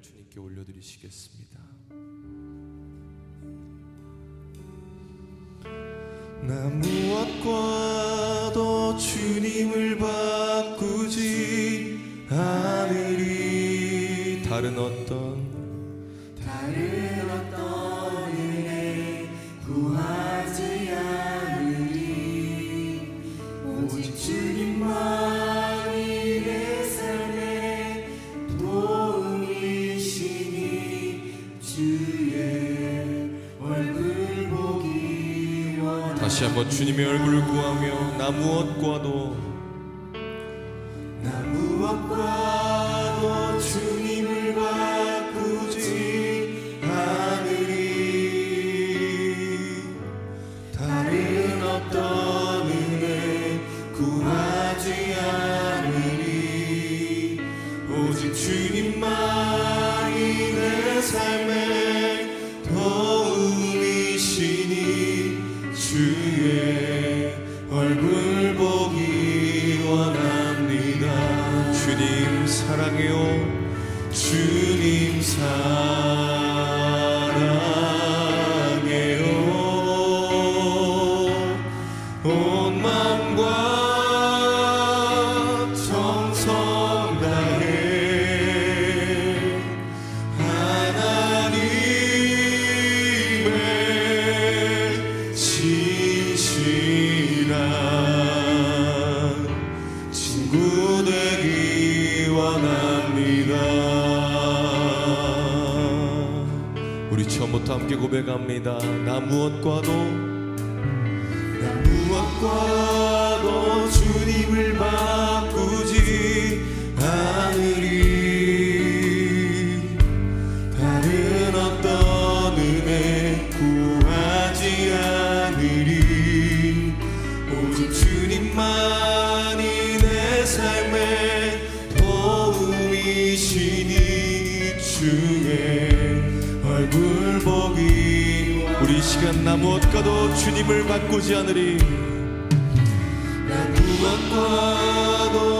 주님께 올려드리시겠습니다. 나 무엇과도 주님을 바꾸지 않으리 다른 어떤 곧 주님의 얼굴을 구하며 나 무엇과도 나 무엇과도 고백합니다. 나 무엇과도 나 무엇과도 주님을 바 나 무엇과도 주님을 바꾸지 않으리. 나 무엇과도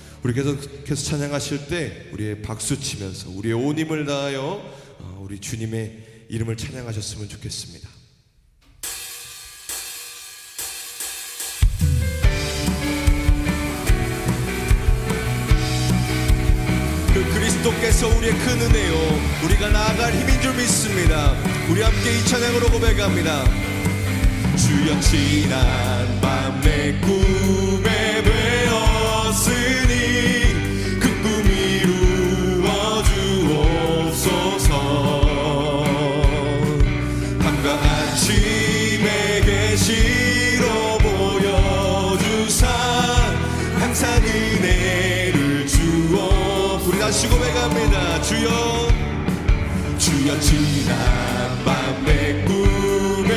우리 계속해서 찬양하실 때 우리의 박수 치면서 우리의 온 힘을 다하여 어, 우리 주님의 이름을 찬양하셨으면 좋겠습니다. 그 그리스도께서 우리의 큰 은혜요 우리가 나아갈 힘인 줄 믿습니다. 우리 함께 이 찬양으로 고백합니다. 주여 지난 밤의 꿈 같이 고백합니다 주여. 주여 지난 밤의 꿈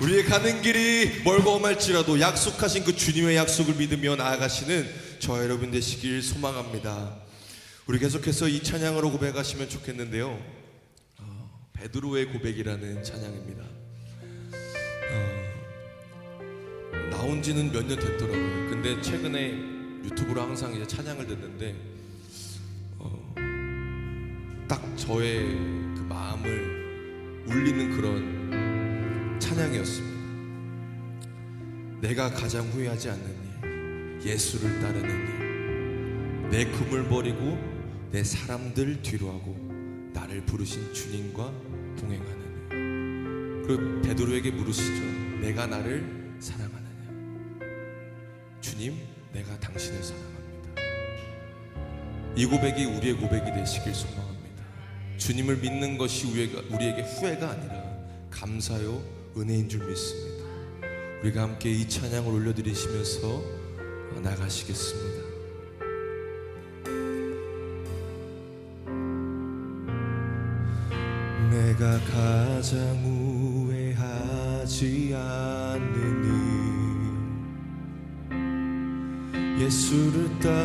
우리의 가는 길이 멀고 험할지라도 약속하신 그 주님의 약속을 믿으며 나아가시는 저 여러분 되시길 소망합니다. 우리 계속해서 이 찬양으로 고백하시면 좋겠는데요. 어, 베드로의 고백이라는 찬양입니다. 나온 지는 몇 년 됐더라고요. 근데 최근에 유튜브로 항상 이제 찬양을 듣는데 어, 딱 저의 그 마음을 울리는 그런 찬양이었습니다. 내가 가장 후회하지 않는 일, 예수를 따르는 일, 내 금을 버리고 내 사람들 뒤로 하고 나를 부르신 주님과 동행하는 일. 그 베드로에게 물으시죠. 내가 나를 사랑하느냐? 주님, 내가 당신을 사랑합니다. 이 고백이 우리의 고백이 되시길 소망합니다. 주님을 믿는 것이 우리에게 후회가 아니라 감사요 은혜인 줄 믿습니다. 우리가 함께 이 찬양을 올려드리시면서 나가시겠습니다. 내가 가장 후회하지 않는 일 예수를 따르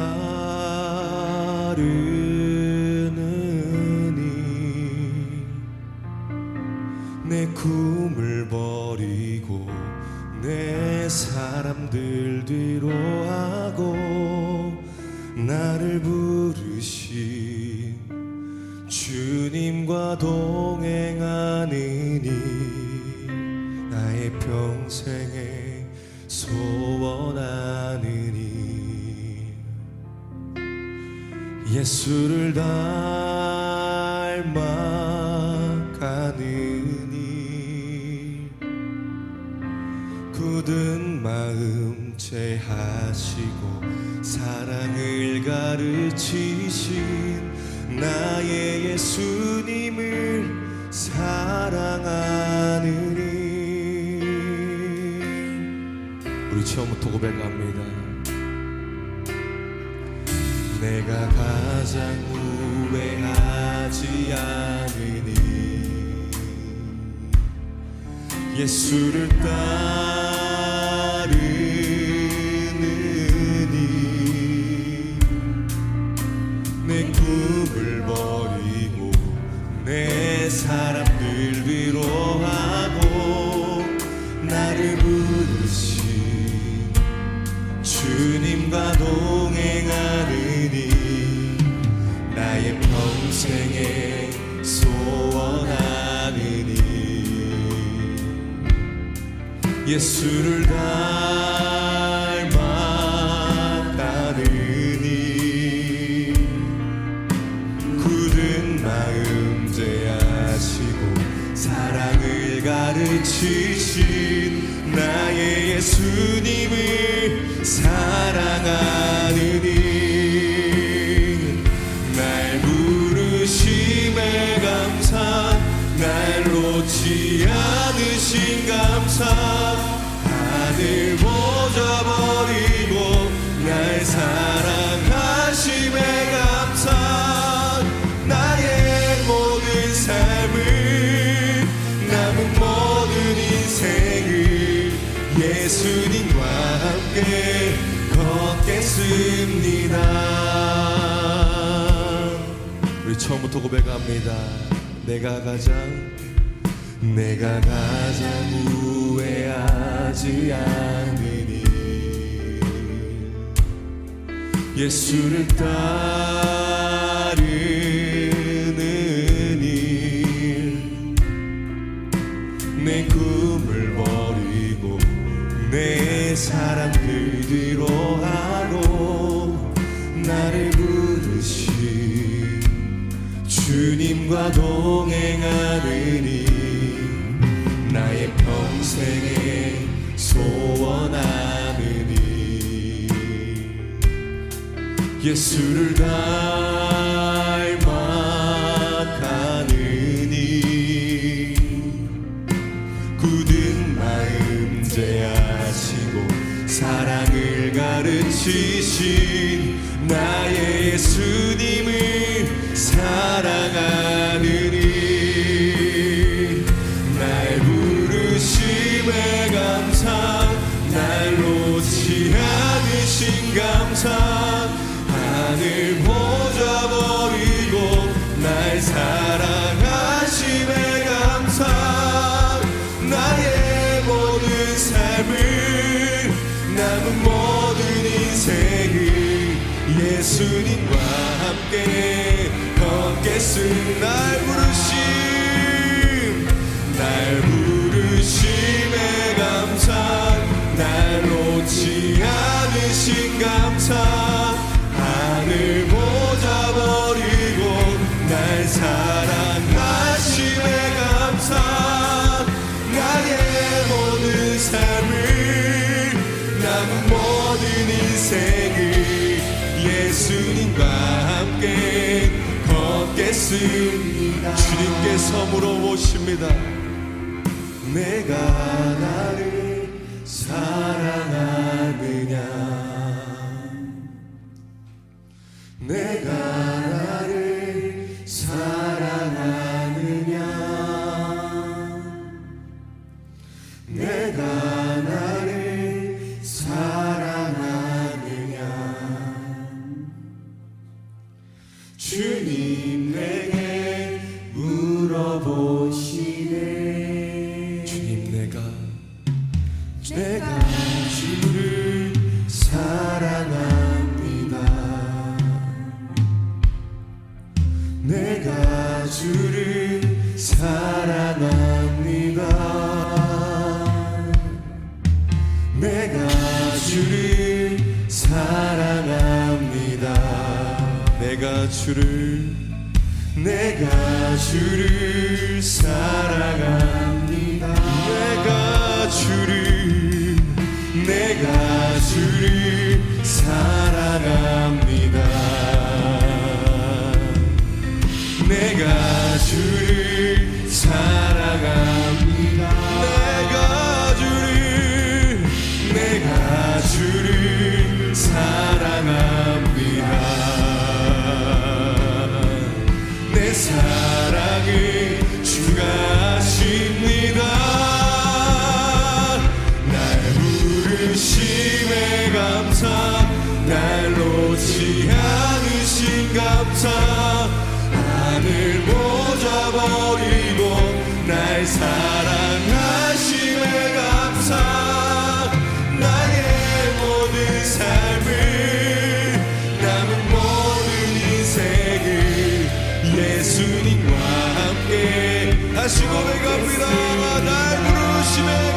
나를 부르신 주님과 동행하는 일 나의 평생에 소원하는 일 예수를 닮아가는 일 굳은 마음 채 하시고 사랑을 가르치신 나의 예수님을 사랑하는 일 우리 처음부터 고백합니다. 내가 가장 후회하지 않으니 예수를 따르느니 내 사람들 위로하고 나를 부르신 주님과 동행하느니 나의 평생에 소원하느니. 예수를 닮 날 부르심에 감사 날 놓지 않으신 감사 하늘 보자 버리고 날 사랑하심에 감사 나의 모든 삶을 남은 모든 인생을 예수님과 함께 걷겠습니다 우리 처음부터 고백합니다. 내가 가장 내가 가장 후회하지 않으니. 예수를 따르는 일 내 꿈을 버리고 내 사랑들 뒤로 주님과 동행하느니 나의 평생에 소원하느니. 예수를 닮아가느니 굳은 마음 제하시고 사랑을 가르치신 예수님과 함께 걷겠음 날 부르심 날 부르심에 감사 날 놓지 않으신 감사 하늘 보자 버리고 날 사랑 함께 걷겠습니다. 주님께서 물어보십니다. 내가 나를 사랑하느냐? 내가 내가 주를 사랑하 다시 고백합니다. 날 부르심에